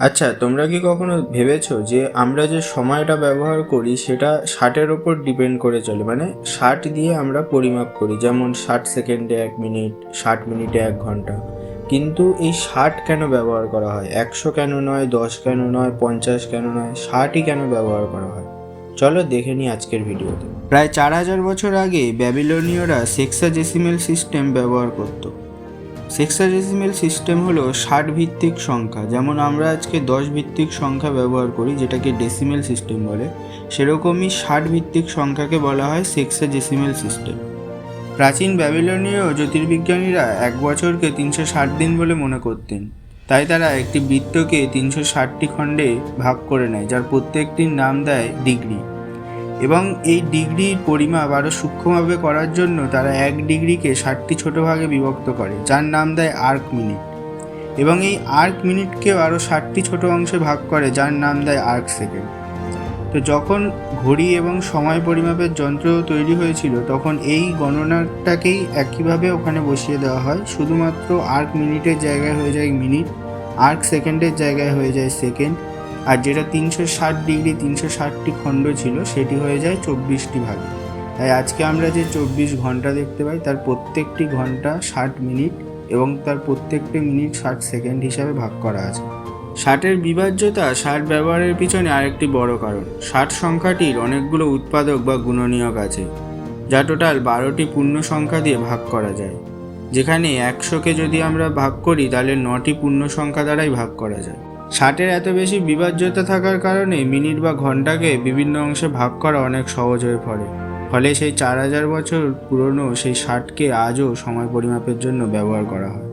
আচ্ছা তোমরা কি কখনো ভেবেছো যে আমরা যে সময়টা ব্যবহার করি সেটা ষাটের ওপর ডিপেন্ড করে চলে? মানে ষাট দিয়ে আমরা পরিমাপ করি, যেমন ষাট সেকেন্ডে এক মিনিট, ষাট মিনিটে এক ঘণ্টা। কিন্তু এই ষাট কেন ব্যবহার করা হয়? একশো কেন নয়, দশ কেন নয়, পঞ্চাশ কেন নয়, ষাটই কেন ব্যবহার করা হয়? চলো দেখে নিই আজকের ভিডিওতে। প্রায় চার হাজার বছর আগে ব্যাবিলনীয়রা সেক্সাজেসিমেল সিস্টেম ব্যবহার করতো। সেক্সাডেসিমেল সিস্টেম হলো ষাট ভিত্তিক সংখ্যা। যেমন আমরা আজকে দশ ভিত্তিক সংখ্যা ব্যবহার করি, যেটাকে ডেসিমেল সিস্টেম বলে। সেরকমই ষাট ভিত্তিক সংখ্যাকে বলা হয় সেক্সাডেসিমেল সিস্টেম। প্রাচীন ব্যাবিলনীয় জ্যোতির্বিজ্ঞানীরা এক বছরকে তিনশো ষাট দিন বলে মনে করতেন। তাই তারা একটি বৃত্তকে তিনশো ষাটটি খণ্ডে ভাগ করে নেয়, যার প্রত্যেকটির নাম দেয় ডিগ্রি। এবং এই ডিগ্রির পরিমাপ আরও সূক্ষ্মভাবে করার জন্য তারা এক ডিগ্রিকে ষাটটি ছোট ভাগে বিভক্ত করে, যার নাম দেয় আর্ক মিনিট। এবং এই আর্ক মিনিটকেও আরও ষাটটি ছোট অংশে ভাগ করে, যার নাম দেয় আর্ক সেকেন্ড। তো যখন ঘড়ি এবং সময় পরিমাপের যন্ত্র তৈরি হয়েছিল, তখন এই গণনাটাকেই একইভাবে ওখানে বসিয়ে দেওয়া হয়। শুধুমাত্র আর্ক মিনিটের জায়গায় হয়ে যায় মিনিট, আর্ক সেকেন্ডের জায়গায় হয়ে যায় সেকেন্ড। আর যেটা তিনশো ষাট ডিগ্রি, তিনশো ষাটটি খণ্ড ছিল, সেটি হয়ে যায় চব্বিশটি ভাগে। তাই আজকে আমরা যে চব্বিশ ঘণ্টা দেখতে পাই, তার প্রত্যেকটি ঘণ্টা ষাট মিনিট এবং তার প্রত্যেকটি মিনিট ষাট সেকেন্ড হিসাবে ভাগ করা আছে। ষাটের বিভাজ্যতা, ষাট ব্যবহারের পিছনে আরেকটি বড় কারণ। ষাট সংখ্যাটির অনেকগুলো উৎপাদক বা গুণনীয়ক আছে, যা টোটাল বারোটি পূর্ণ সংখ্যা দিয়ে ভাগ করা যায়। যেখানে একশোকে যদি আমরা ভাগ করি, তাহলে নটি পূর্ণ সংখ্যা দ্বারাই ভাগ করা যায়। ষাটের এত বেশি বিভাজ্যতা থাকার কারণে মিনিট বা ঘন্টাকে বিভিন্ন অংশে ভাগ করা অনেক সহজ হয়ে পড়ে। ফলে সেই চার হাজার বছর পুরনো সেই ষাটকে আজও সময় পরিমাপের জন্য ব্যবহার করা হয়।